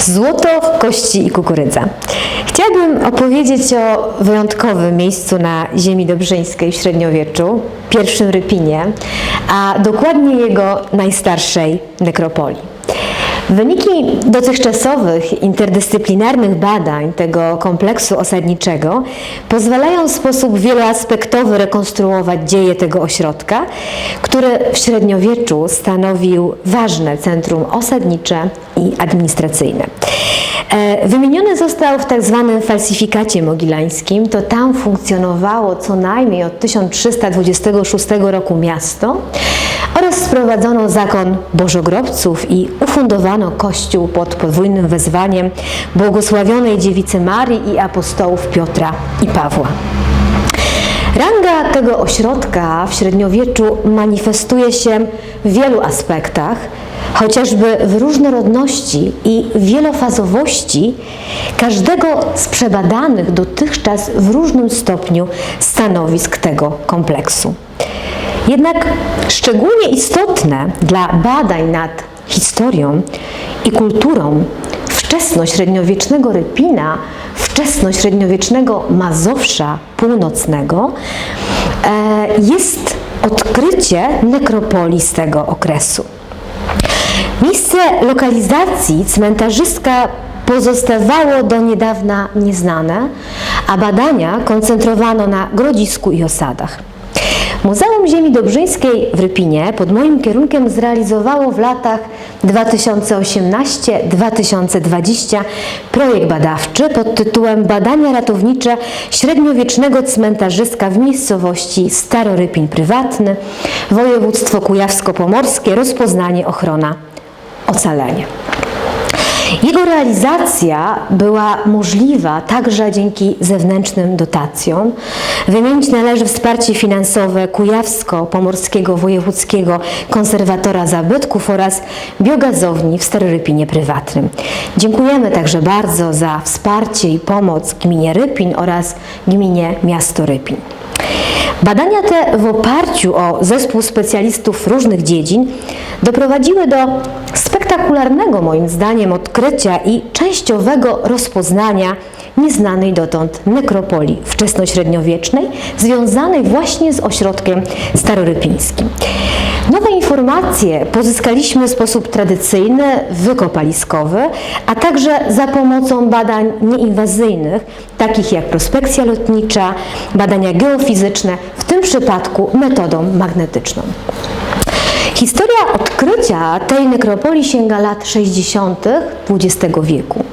Złoto, kości i kukurydza. Chciałabym opowiedzieć o wyjątkowym miejscu na ziemi dobrzyńskiej w średniowieczu, pierwszym Rypinie, a dokładnie jego najstarszej nekropolii. Wyniki dotychczasowych interdyscyplinarnych badań tego kompleksu osadniczego pozwalają w sposób wieloaspektowy rekonstruować dzieje tego ośrodka, który w średniowieczu stanowił ważne centrum osadnicze i administracyjne. E, Wymieniony został w tak zwanym falsyfikacie mogilańskim, to tam funkcjonowało co najmniej od 1326 roku miasto oraz sprowadzono zakon bożogrobców i ufundowano kościół pod podwójnym wezwaniem błogosławionej dziewicy Marii i apostołów Piotra i Pawła. Ranga tego ośrodka w średniowieczu manifestuje się w wielu aspektach, chociażby w różnorodności i wielofazowości każdego z przebadanych dotychczas w różnym stopniu stanowisk tego kompleksu. Jednak szczególnie istotne dla badań nad historią i kulturą wczesnośredniowiecznego Rypina, wczesnośredniowiecznego Mazowsza Północnego e, jest odkrycie nekropolii z tego okresu. Miejsce lokalizacji cmentarzystka pozostawało do niedawna nieznane, a badania koncentrowano na grodzisku i osadach. Muzeum Ziemi Dobrzyńskiej w Rypinie pod moim kierunkiem zrealizowało w latach 2018-2020 projekt badawczy pod tytułem Badania ratownicze średniowiecznego cmentarzyska w miejscowości Starorypin Prywatny, województwo kujawsko-pomorskie, rozpoznanie, ochrona, ocalenie. Jego realizacja była możliwa także dzięki zewnętrznym dotacjom. Wymienić należy wsparcie finansowe Kujawsko-Pomorskiego Wojewódzkiego Konserwatora Zabytków oraz biogazowni w Starorypinie Prywatnym. Dziękujemy także bardzo za wsparcie i pomoc gminie Rypin oraz gminie Miasto Rypin. Badania te w oparciu o zespół specjalistów różnych dziedzin doprowadziły do spektakularnego moim zdaniem odkrycia i częściowego rozpoznania nieznanej dotąd nekropolii wczesnośredniowiecznej związanej właśnie z ośrodkiem starorypińskim. Nowe informacje pozyskaliśmy w sposób tradycyjny, wykopaliskowy, a także za pomocą badań nieinwazyjnych, takich jak prospekcja lotnicza, badania geofizyczne, w tym przypadku metodą magnetyczną. Historia odkrycia tej nekropolii sięga lat 60. XX wieku.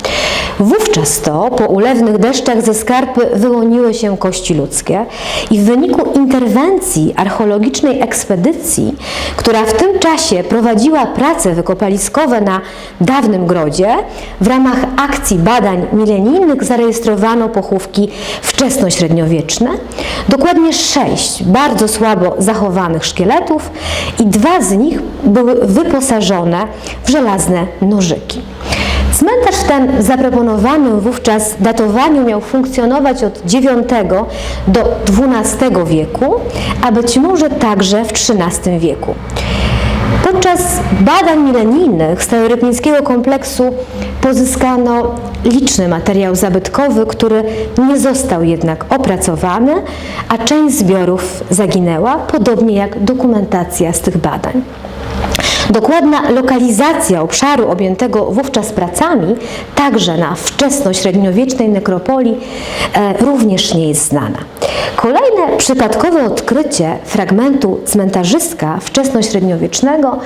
Wówczas to po ulewnych deszczach ze skarpy wyłoniły się kości ludzkie i w wyniku interwencji archeologicznej ekspedycji, która w tym czasie prowadziła prace wykopaliskowe na dawnym grodzie, w ramach akcji badań milenijnych zarejestrowano pochówki wczesnośredniowieczne, dokładnie sześć bardzo słabo zachowanych szkieletów i dwa z nich były wyposażone w żelazne nożyki. Cmentarz ten w zaproponowanym wówczas datowaniu miał funkcjonować od IX do XII wieku, a być może także w XIII wieku. Podczas badań milenijnych starorypińskiego kompleksu pozyskano liczny materiał zabytkowy, który nie został jednak opracowany, a część zbiorów zaginęła, podobnie jak dokumentacja z tych badań. Dokładna lokalizacja obszaru objętego wówczas pracami, także na wczesnośredniowiecznej nekropolii, e, również nie jest znana. Kolejne przypadkowe odkrycie fragmentu cmentarzyska wczesnośredniowiecznego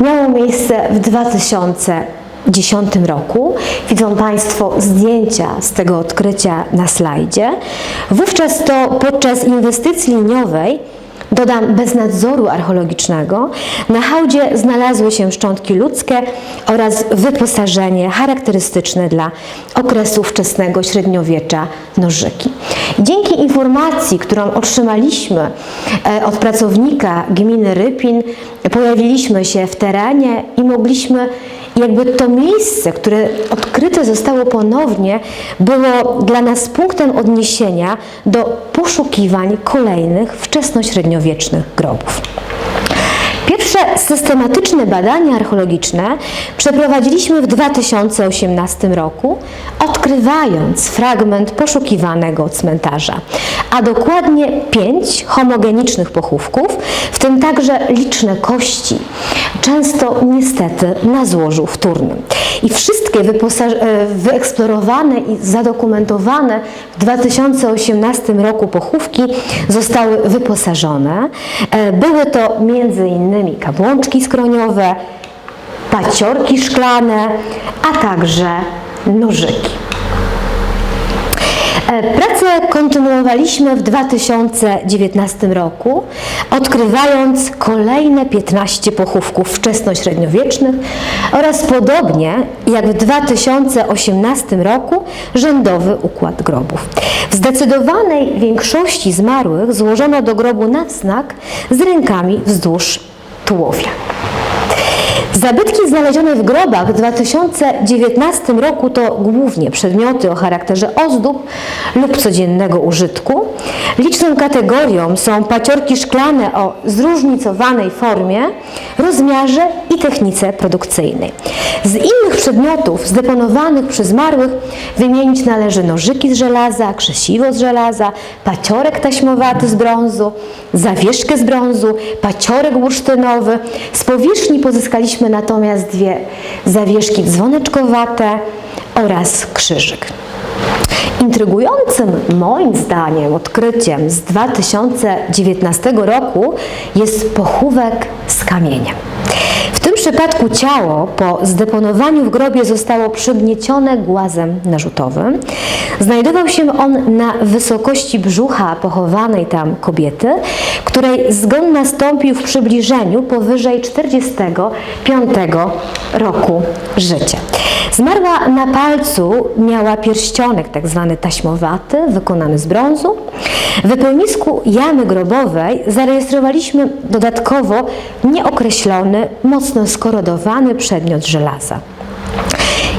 miało miejsce w 2010 roku. Widzą Państwo zdjęcia z tego odkrycia na slajdzie. Wówczas to podczas inwestycji liniowej Dodam, bez nadzoru archeologicznego na hałdzie znalazły się szczątki ludzkie oraz wyposażenie charakterystyczne dla okresu wczesnego średniowiecza nożyki. Dzięki informacji, którą otrzymaliśmy e, od pracownika gminy Rypin, pojawiliśmy się w terenie i mogliśmy jakby to miejsce, które odkryte zostało ponownie, było dla nas punktem odniesienia do poszukiwań kolejnych wczesnośredniowiecznych grobów. Pierwsze systematyczne badania archeologiczne przeprowadziliśmy w 2018 roku, odkrywając fragment poszukiwanego cmentarza, a dokładnie pięć homogenicznych pochówków, w tym także liczne kości, często niestety na złożu wtórnym. I wszystkie e, wyeksplorowane i zadokumentowane w 2018 roku pochówki zostały wyposażone. E, Były to między innymi kabłączki skroniowe, paciorki szklane, a także nożyki. E, Pracę kontynuowaliśmy w 2019 roku, odkrywając kolejne 15 pochówków wczesnośredniowiecznych oraz podobnie jak w 2018 roku rzędowy układ grobów. W zdecydowanej większości zmarłych złożono do grobu na wznak z rękami wzdłuż tułowia. Zabytki znalezione w grobach w 2019 roku to głównie przedmioty o charakterze ozdób lub codziennego użytku. Liczną kategorią są paciorki szklane o zróżnicowanej formie, rozmiarze i technice produkcyjnej. Z innych przedmiotów zdeponowanych przez zmarłych wymienić należy nożyki z żelaza, krzesiwo z żelaza, paciorek taśmowaty z brązu, zawieszkę z brązu, paciorek bursztynowy. Z powierzchni pozyskaliśmy natomiast dwie zawieszki dzwoneczkowate oraz krzyżyk. Intrygującym moim zdaniem odkryciem z 2019 roku jest pochówek z kamienia. Tym przypadku ciało po zdeponowaniu w grobie zostało przygniecione głazem narzutowym. Znajdował się on na wysokości brzucha pochowanej tam kobiety, której zgon nastąpił w przybliżeniu powyżej 45 roku życia. Zmarła na palcu miała pierścionek tak zwany taśmowaty, wykonany z brązu. W wypełnisku jamy grobowej zarejestrowaliśmy dodatkowo nieokreślony, mocno skorodowany przedmiot żelaza.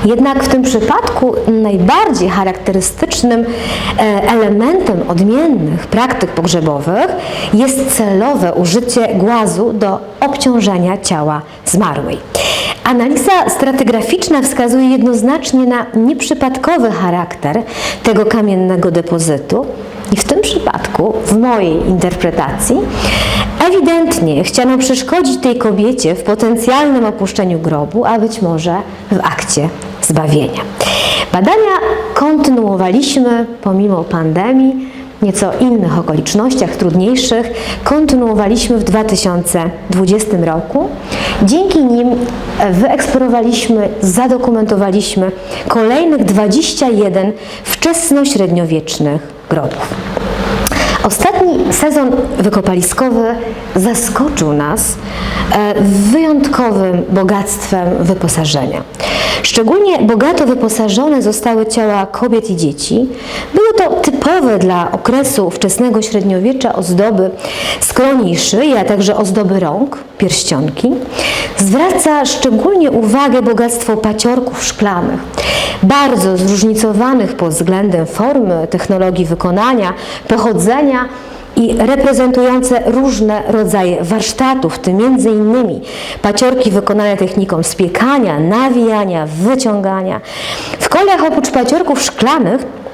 Jednak w tym przypadku najbardziej charakterystycznym e, elementem odmiennych praktyk pogrzebowych jest celowe użycie głazu do obciążenia ciała zmarłej. Analiza stratygraficzna wskazuje jednoznacznie na nieprzypadkowy charakter tego kamiennego depozytu. I w tym przypadku, w mojej interpretacji, ewidentnie chciano przeszkodzić tej kobiecie w potencjalnym opuszczeniu grobu, a być może w akcie zbawienia. Badania kontynuowaliśmy pomimo pandemii, nieco innych okolicznościach, trudniejszych, kontynuowaliśmy w 2020 roku. Dzięki nim wyeksplorowaliśmy, zadokumentowaliśmy kolejnych 21 wczesnośredniowiecznych grobów. Ostatni sezon wykopaliskowy zaskoczył nas e, wyjątkowym bogactwem wyposażenia. Szczególnie bogato wyposażone zostały ciała kobiet i dzieci. Były to typowe dla okresu wczesnego średniowiecza ozdoby skroni i a także ozdoby rąk, pierścionki. Zwraca szczególnie uwagę bogactwo paciorków szklanych, bardzo zróżnicowanych pod względem formy, technologii wykonania, pochodzenia i reprezentujące różne rodzaje warsztatów, w tym innymi paciorki wykonane techniką spiekania, nawijania, wyciągania. W kolach oprócz paciorków szklanych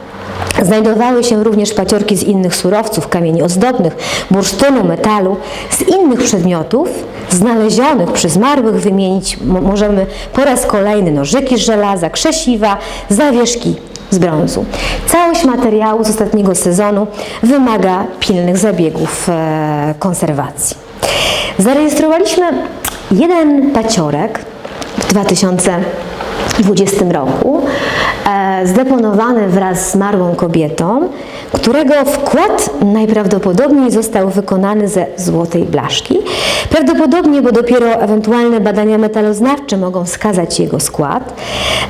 Znajdowały się również paciorki z innych surowców, kamieni ozdobnych, bursztynu, metalu. Z innych przedmiotów znalezionych przez zmarłych wymienić mo- możemy po raz kolejny nożyki z żelaza, krzesiwa, zawieszki z brązu. Całość materiału z ostatniego sezonu wymaga pilnych zabiegów e, konserwacji. Zarejestrowaliśmy jeden paciorek w 2020 roku, e, zdeponowany wraz z zmarłą kobietą, którego wkład najprawdopodobniej został wykonany ze złotej blaszki. Prawdopodobnie, bo dopiero ewentualne badania metaloznawcze mogą wskazać jego skład.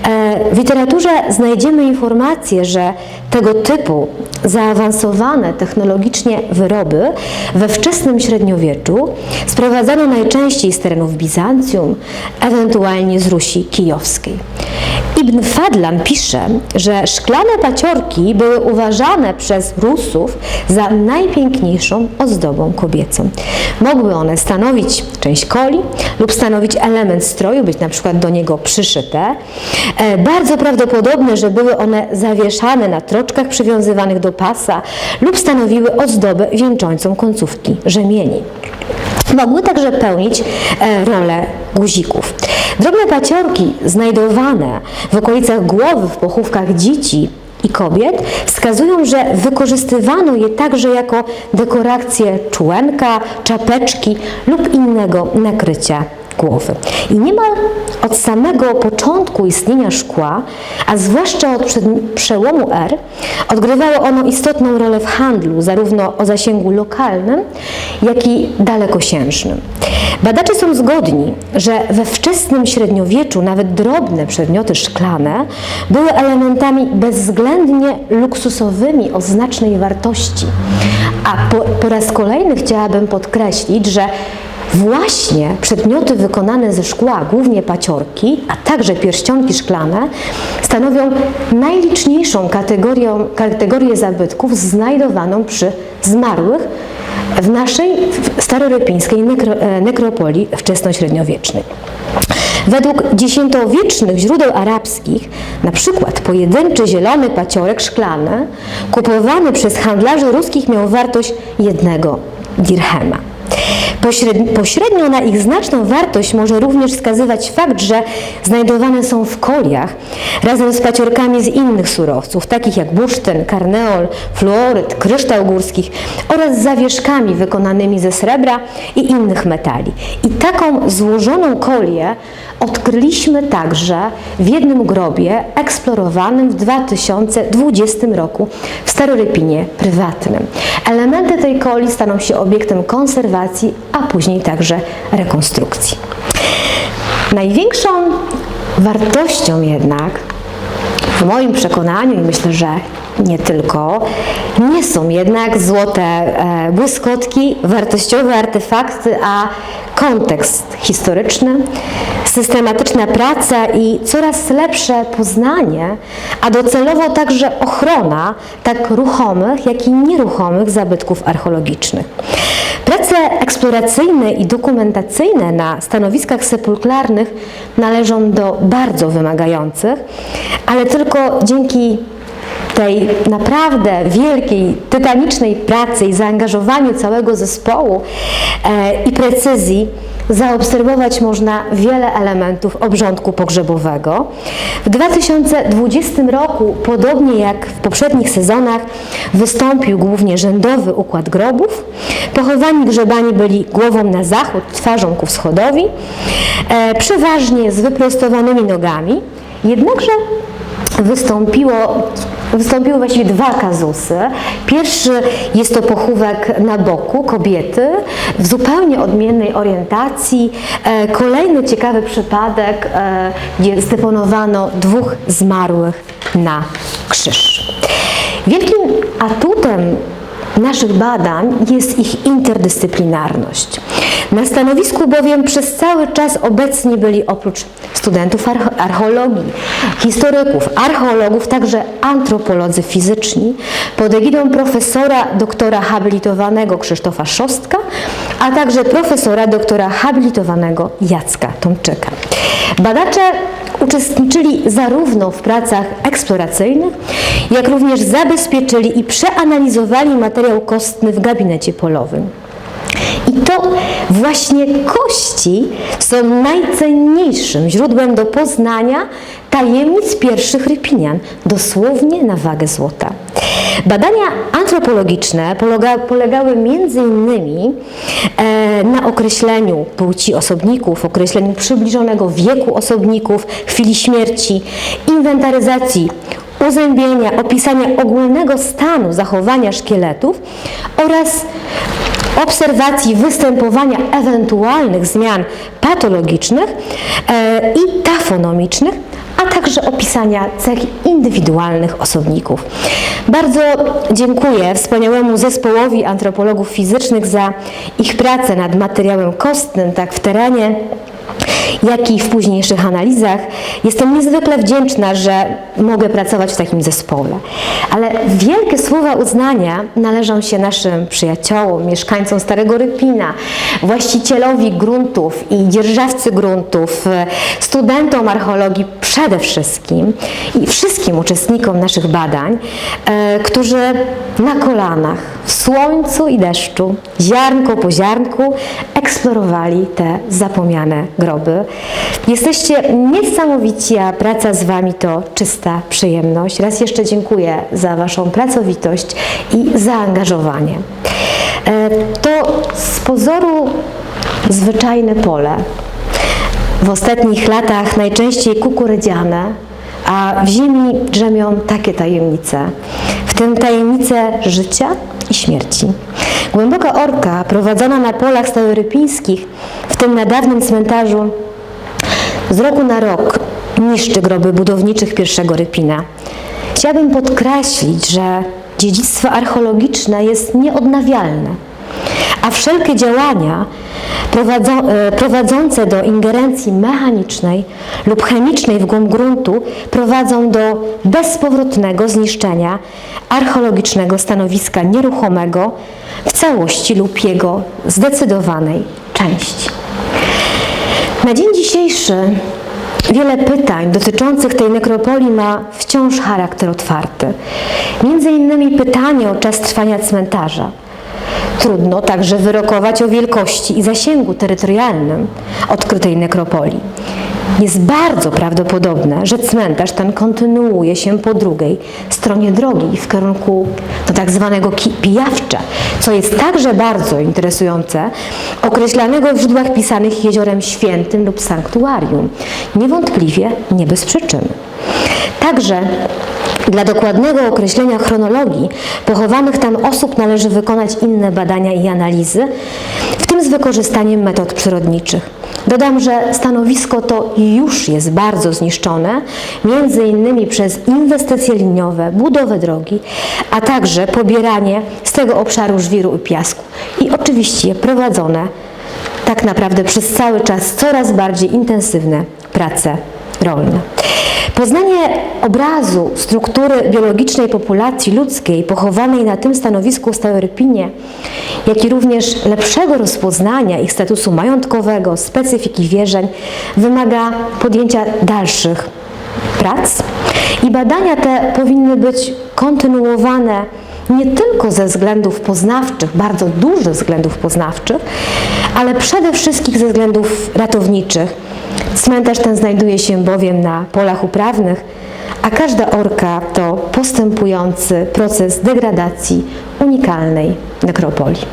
E, W literaturze znajdziemy informację, że tego typu zaawansowane technologicznie wyroby we wczesnym średniowieczu sprowadzano najczęściej z terenów Bizancjum, ewentualnie z Rusi Kijowskiej. Ibn Fadlan pisze, że szklane paciorki były uważane przez Rusów za najpiękniejszą ozdobą kobiecą. Mogły one stanowić część koli lub stanowić element stroju, być na przykład do niego przyszyte. E, Bardzo prawdopodobne, że były one zawieszane na troczkach przywiązywanych do pasa lub stanowiły ozdobę wieńczącą końcówki rzemieni. Mogły także pełnić e, rolę guzików. Drobne paciorki znajdowane w okolicach głowy, w pochówkach dzieci i kobiet wskazują, że wykorzystywano je także jako dekoracje człenka, czapeczki lub innego nakrycia głowy. I niemal od samego początku istnienia szkła, a zwłaszcza od przełomu R, odgrywało ono istotną rolę w handlu, zarówno o zasięgu lokalnym, jak i dalekosiężnym. Badacze są zgodni, że we wczesnym średniowieczu nawet drobne przedmioty szklane były elementami bezwzględnie luksusowymi o znacznej wartości. A po, po raz kolejny chciałabym podkreślić, że Właśnie przedmioty wykonane ze szkła, głównie paciorki, a także pierścionki szklane, stanowią najliczniejszą kategorią, kategorię zabytków znajdowaną przy zmarłych w naszej starorypińskiej nekro, e, nekropolii wczesnośredniowiecznej. Według dziesiętowiecznych źródeł arabskich, na przykład pojedynczy zielony paciorek szklany, kupowany przez handlarzy ruskich miał wartość jednego dirhema. Pośrednio, na ich znaczną wartość może również wskazywać fakt, że znajdowane są w koliach razem z paciorkami z innych surowców, takich jak bursztyn, karneol, fluoryt, kryształ górskich oraz zawieszkami wykonanymi ze srebra i innych metali. I taką złożoną kolię odkryliśmy także w jednym grobie eksplorowanym w 2020 roku w Starorypinie prywatnym. Elementy tej coli staną się obiektem konserwacji, a później także rekonstrukcji. Największą wartością jednak w moim przekonaniu i myślę, że nie tylko, nie są jednak złote e, błyskotki, wartościowe artefakty, a kontekst historyczny, systematyczna praca i coraz lepsze poznanie, a docelowo także ochrona tak ruchomych, jak i nieruchomych zabytków archeologicznych. Prace eksploracyjne i dokumentacyjne na stanowiskach sepulklarnych należą do bardzo wymagających, ale tylko dzięki tej naprawdę wielkiej, tytanicznej pracy i zaangażowaniu całego zespołu e, i precyzji zaobserwować można wiele elementów obrządku pogrzebowego. W 2020 roku, podobnie jak w poprzednich sezonach, wystąpił głównie rzędowy układ grobów. Pochowani grzebani byli głową na zachód, twarzą ku wschodowi, e, przeważnie z wyprostowanymi nogami, jednakże wystąpiło, wystąpiły właściwie dwa kazusy. Pierwszy jest to pochówek na boku kobiety w zupełnie odmiennej orientacji. E, Kolejny ciekawy przypadek, e, gdzie zdeponowano dwóch zmarłych na krzyż. Wielkim atutem naszych badań jest ich interdyscyplinarność. Na stanowisku bowiem przez cały czas obecni byli oprócz studentów arche- archeologii, historyków, archeologów, także antropolodzy fizyczni pod egidą profesora doktora habilitowanego Krzysztofa Szostka, a także profesora doktora habilitowanego Jacka Tomczyka. Badacze uczestniczyli zarówno w pracach eksploracyjnych, jak również zabezpieczyli i przeanalizowali materiał kostny w gabinecie polowym. I to właśnie kości są najcenniejszym źródłem do poznania tajemnic pierwszych Rypinian, dosłownie na wagę złota. Badania antropologiczne polega, polegały innymi e, na określeniu płci osobników, określeniu przybliżonego wieku osobników, chwili śmierci, inwentaryzacji uzębienia, opisania ogólnego stanu zachowania szkieletów oraz obserwacji występowania ewentualnych zmian patologicznych e, i tafonomicznych, a także opisania cech indywidualnych osobników. Bardzo dziękuję wspaniałemu zespołowi antropologów fizycznych za ich pracę nad materiałem kostnym, tak w terenie, jak i w późniejszych analizach. Jestem niezwykle wdzięczna, że mogę pracować w takim zespole. Ale wielkie słowa uznania należą się naszym przyjaciołom, mieszkańcom Starego Rypina, właścicielowi gruntów i dzierżawcy gruntów, studentom archeologii przede wszystkim i wszystkim uczestnikom naszych badań, e, którzy na kolanach, w słońcu i deszczu, ziarnko po ziarnku eksplorowali te zapomniane groby. Jesteście niesamowici, a praca z Wami to czysta przyjemność. Raz jeszcze dziękuję za Waszą pracowitość i zaangażowanie. E, To z pozoru zwyczajne pole. W ostatnich latach najczęściej kukurydziane, a w ziemi drzemią takie tajemnice, w tym tajemnice życia i śmierci. Głęboka orka prowadzona na polach starorypińskich, w tym na dawnym cmentarzu, z roku na rok niszczy groby budowniczych pierwszego Rypina. Chciałabym podkreślić, że dziedzictwo archeologiczne jest nieodnawialne, a wszelkie działania prowadzące do ingerencji mechanicznej lub chemicznej w głąb gruntu prowadzą do bezpowrotnego zniszczenia archeologicznego stanowiska nieruchomego w całości lub jego zdecydowanej części. Na dzień dzisiejszy wiele pytań dotyczących tej nekropolii ma wciąż charakter otwarty. Między innymi pytanie o czas trwania cmentarza. Trudno także wyrokować o wielkości i zasięgu terytorialnym odkrytej nekropolii. Jest bardzo prawdopodobne, że cmentarz ten kontynuuje się po drugiej stronie drogi w kierunku do tak zwanego Pijawcza, co jest także bardzo interesujące, określanego w źródłach pisanych jeziorem świętym lub sanktuarium. Niewątpliwie nie bez przyczyny. Także dla dokładnego określenia chronologii pochowanych tam osób należy wykonać inne badania i analizy, w tym z wykorzystaniem metod przyrodniczych. Dodam, że stanowisko to już jest bardzo zniszczone, między innymi przez inwestycje liniowe, budowę drogi, a także pobieranie z tego obszaru żwiru i piasku i oczywiście prowadzone tak naprawdę przez cały czas coraz bardziej intensywne prace rolne. Poznanie obrazu struktury biologicznej populacji ludzkiej pochowanej na tym stanowisku w Starorypinie, jak i również lepszego rozpoznania ich statusu majątkowego, specyfiki wierzeń, wymaga podjęcia dalszych prac i badania te powinny być kontynuowane nie tylko ze względów poznawczych, bardzo dużych względów poznawczych, ale przede wszystkim ze względów ratowniczych. Cmentarz ten znajduje się bowiem na polach uprawnych, a każda orka to postępujący proces degradacji unikalnej nekropolii.